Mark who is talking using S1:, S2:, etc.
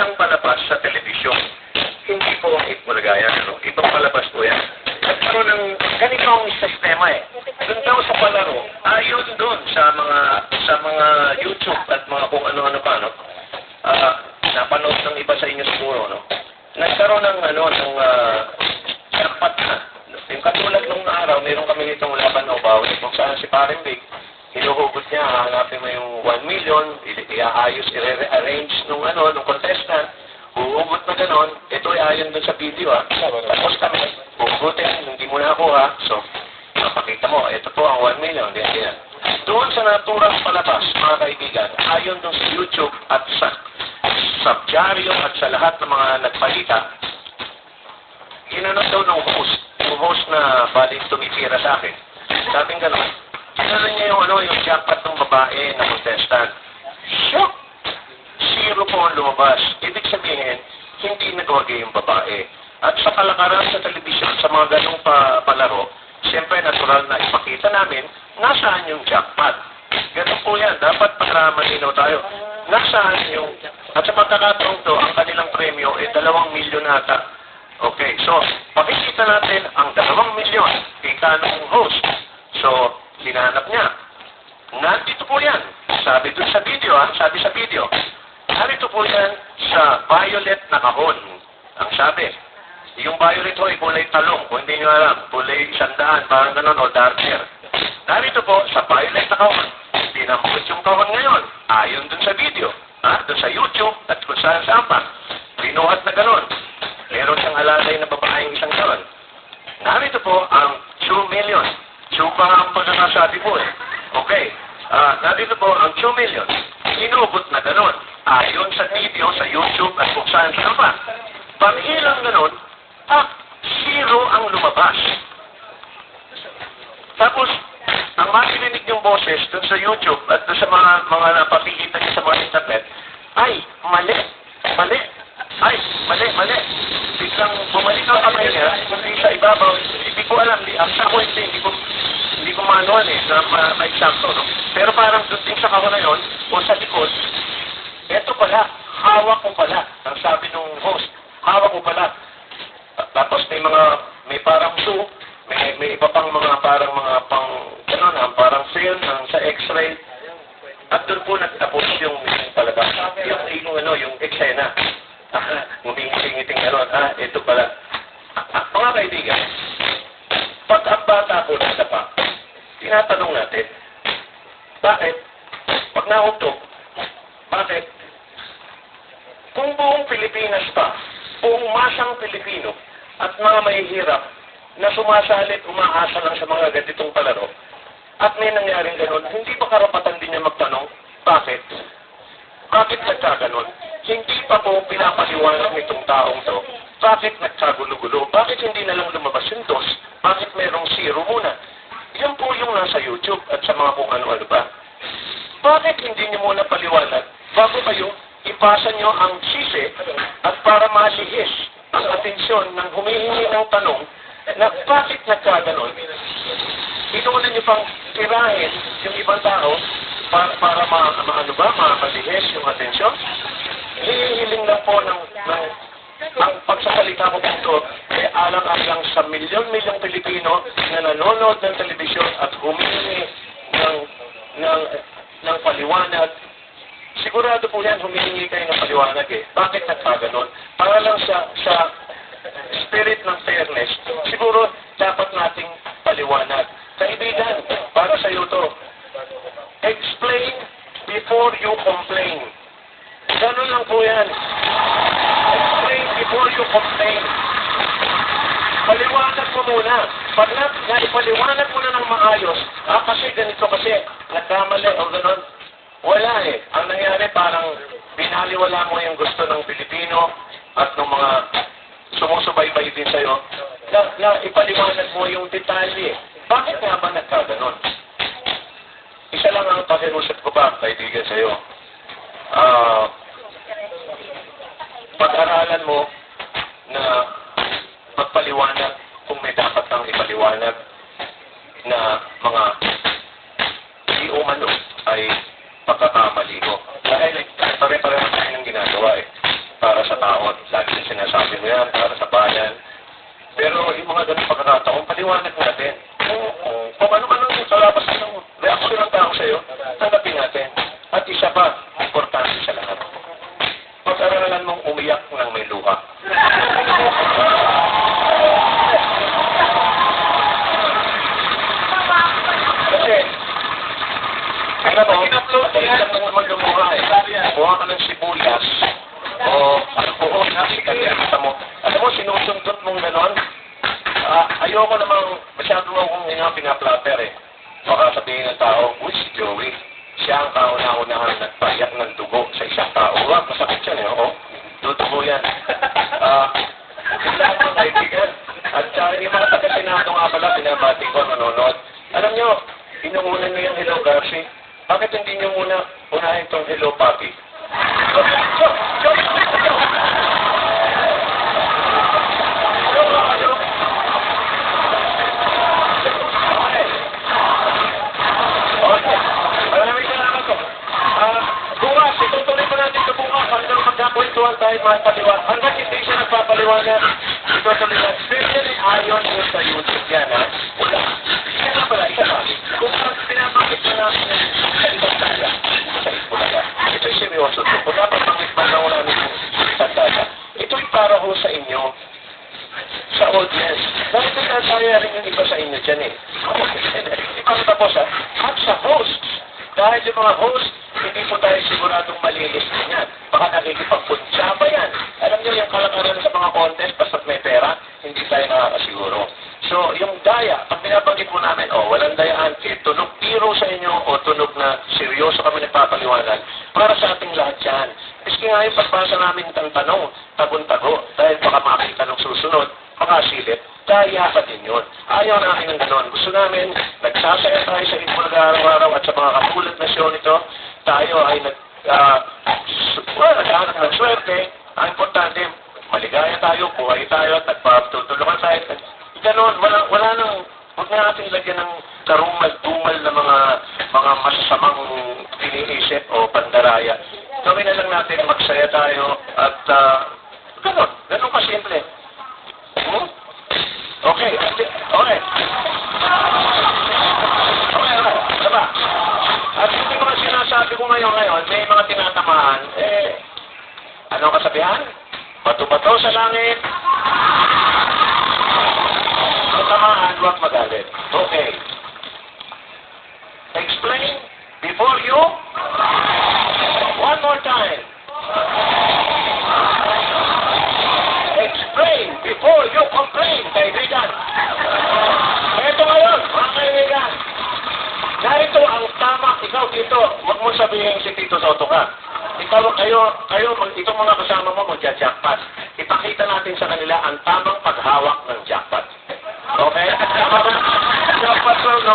S1: siyang palabas sa telebisyon. Hindi po ang Itbulagayan, ano? Ibang palabas po yan. Nagkaroon ng ganito ang sistema eh. Doon daw sa palaro, ayon doon sa mga sa mga YouTube at mga kung ano-ano pa, no? Ah, napanood ng iba sa inyo siguro, no? Nagkaroon ng ano, ng uh, jackpot na. Yung katulad nung araw, meron kami nitong laban na ubaw, kung saan si Paring Big, hinuhugot niya, hanapin mo yung 1 million, iaayos, i-rearrange nung ano, nung contestant, huhugot na ganon, ito ay ayon dun sa video ah. Tapos kami, huhugutin, hindi mo nakuha, so, napakita mo, ito po ang 1 million, yan, yan. Doon sa naturang palabas, mga kaibigan, ayon dun sa YouTube at sa sa dyaryo at sa lahat ng mga nagbalita, ginanong daw ng host, yung host na baling tumitira sa akin. Sabi nga gano'n, ginanong niya yung, ano, yung jackpot ng babae na contestant. Shock! Zero po ang lumabas. Ibig sabihin, hindi nagwagi yung babae. At sa kalakaran sa telebisyon, sa mga ganong pa, palaro, siyempre natural na ipakita namin nasaan yung jackpot. Ganun po yan. Dapat para malinaw tayo. Nasaan yung... At sa pagkakataong to, ang kanilang premyo ay dalawang milyon ata. Okay, so, makikita natin ang dalawang milyon kita ng host. So, hinanap niya. Nandito po yan. Sabi doon sa video, ah, sabi sa video. Narito po yan sa violet na kahon. Ang sabi. Yung violet ho ay kulay talong. Kung hindi nyo alam, kulay sandaan, parang ganun, o darker. Narito po sa violet na kahon. Dinambot yung kahon ngayon. Ayon dun sa video. Ha? Dun sa YouTube at kung saan saan pa. Binuhat na ganun. Meron siyang alalay na babaeng isang taon. Narito po ang 2 million. 2 pa pagkakasabi po eh. Okay. Ah, narito po ang 2 million. Inubot na ganun. Ayon sa video, sa YouTube at kung saan saan pa. Pag-ilang ganun, ah, zero ang lumabas. Tapos, ang maririnig yung boses dun sa YouTube at dun sa mga mga napakikita niya sa mga internet, ay, mali, mali, ay, mali, mali. Biglang bumalik ang kamay niya, hindi sa ibabaw, hindi ko alam, di, ang sa ko hindi, hindi ko, hindi ko manual eh, sa ma, ma no? Pero parang dun din sa kaho na yun, o sa likod, eto pala, hawak ko pala, ang sabi nung host, hawak ko pala. Tapos may mga, may parang shoe, may, may iba pang mga parang mga pang, gano'n, ang parang film, ang sa x-ray. At doon po nagtapos yung, yung palabas. Yung, yung, ano, yung eksena. Ah, Ngumingiting-ngiting gano'n. Ah, ito pala. Ah, mga kaibigan, pag ang bata po nasa pa, tinatanong natin, bakit? Pag nahutok, bakit? Kung buong Pilipinas pa, buong masang Pilipino, at mga mahihirap na sumasalit, umaasa lang sa mga ganitong palaro, at may nangyaring ganun, hindi ba karapatan din niya magtanong, bakit? Bakit nagkaganon? Hindi pa po pinapaliwanag nitong taong to. Bakit nagkagulo-gulo? Bakit hindi na lang lumabas yung dos? Bakit merong zero muna? Yan po yung nasa YouTube at sa mga kung ano-ano pa. Bakit hindi niyo muna paliwanag bago kayo ipasa niyo ang sisi at para malihis ang atensyon ng humihingi ng tanong na bakit nagkaganon? Inuuna niyo pang tirahin yung ibang tao para, para ma, ma, ano ba, malihis yung atensyon? Hihiling lang po ng, ng ang pagsasalita ko dito alang-alang sa milyon-milyong Pilipino na nanonood ng telebisyon at humingi ng, ng, ng paliwanag. Sigurado po yan, humihingi kayo ng paliwanag eh. Bakit nagpaganon? Para lang sa, sa spirit ng fairness, siguro dapat nating paliwanag. Kaibigan, para sa iyo to, explain before you complain. Ganun lang po yan. Explain before you complain. Muna. Pag na, naipaliwanag mo na ng maayos, ah, kasi ganito kasi, nagkamali o ganun. Wala eh. Ang nangyari parang binaliwala mo yung gusto ng Pilipino at ng mga sumusubaybay din sa'yo na, na ipaliwanag mo yung detalye. Bakit nga ba nagkaganon? Isa lang ang pakiusap ko ba, kaibigan sa'yo. Ah, pag-aralan mo na magpaliwanag may dapat kang ipaliwanag na mga di umano ay pagkakamali mo. Dahil pare-pareho tayo ng ginagawa eh. para sa tao. Lagi yung sinasabi mo yan, para sa bayan. Pero yung mga ganun pagkakataon, paliwanag natin. Kung, kung, kung ano-ano yung sa labas ng reaksyon ng tao sa'yo, tanggapin natin. At isa pa, importante sa lahat. Pag-aralan mong umiyak ng may luha. Kasi, ano mo, madali lang naman lumuha eh. Buha ka ng sibuyas o alcohol na sikat mo. Alam mo, sinusundot mong ganon. Ah, ayoko namang masyado akong nga pinaplatter eh. Baka sabihin ng tao, uy, si Joey, siya ang kauna-unahang nagpayak ng dugo sa isang tao. Wag, masakit yan eh, oo. Dudugo yan. Ah, kailangan mga kaibigan. At uh, yung mga taga-senado nga pala, pinabati ko, nanonood. Alam nyo, inuuna nyo yung Hello Garci. Bakit hindi nyo muna unahin tong Hello Papi? Ito magkakwentuhan tayo mga paliwanag. Hanggang hindi siya nagpapaliwanag, itutuloy na. Especially ayon sa YouTube yan, ha? Sa host. Dahil yung mga host, hindi po tayo siguradong malilis din yan. Baka nakikipagpunsa pa yan. Alam niyo yung kalakaran sa mga contest, basta may pera, hindi tayo nakakasiguro. So, yung daya, pag binabanggit mo namin, oh, walang dayaan, eh, tunog biro sa inyo o tunog na seryoso kami nagpapaliwanag, para sa ating lahat yan. Miski nga yung pagbasa namin ng tanong, tagon-tago, dahil baka makita ng susunod, makasilip, daya pa din yun. Ayaw namin ng ganon. Gusto namin, nagsasaya tayo sa Itbulaga araw-araw at sa mga katulad na show nito, tayo ay nag, uh, well, naghahanap ng swerte. Ang importante, maligaya tayo, buhay tayo, at nagpatutulungan tayo. Ganon, wala, wala nang, huwag na natin lagyan ng karumal-dumal na mga mga masasamang iniisip o pandaraya. Gawin na lang natin, magsaya tayo at uh, ganon, ganon kasimple. Sinasabi ko ngayon ngayon, may mga tinatamaan, eh, ano kasabihan? Bato-bato sa langit. Ang tamaan, huwag magalit. Okay. Explain before you. One more time. Mo magja-jackpot. Ipakita natin sa kanila ang tamang paghawak ng jackpot. Okay? Tama ba? Jackpot no,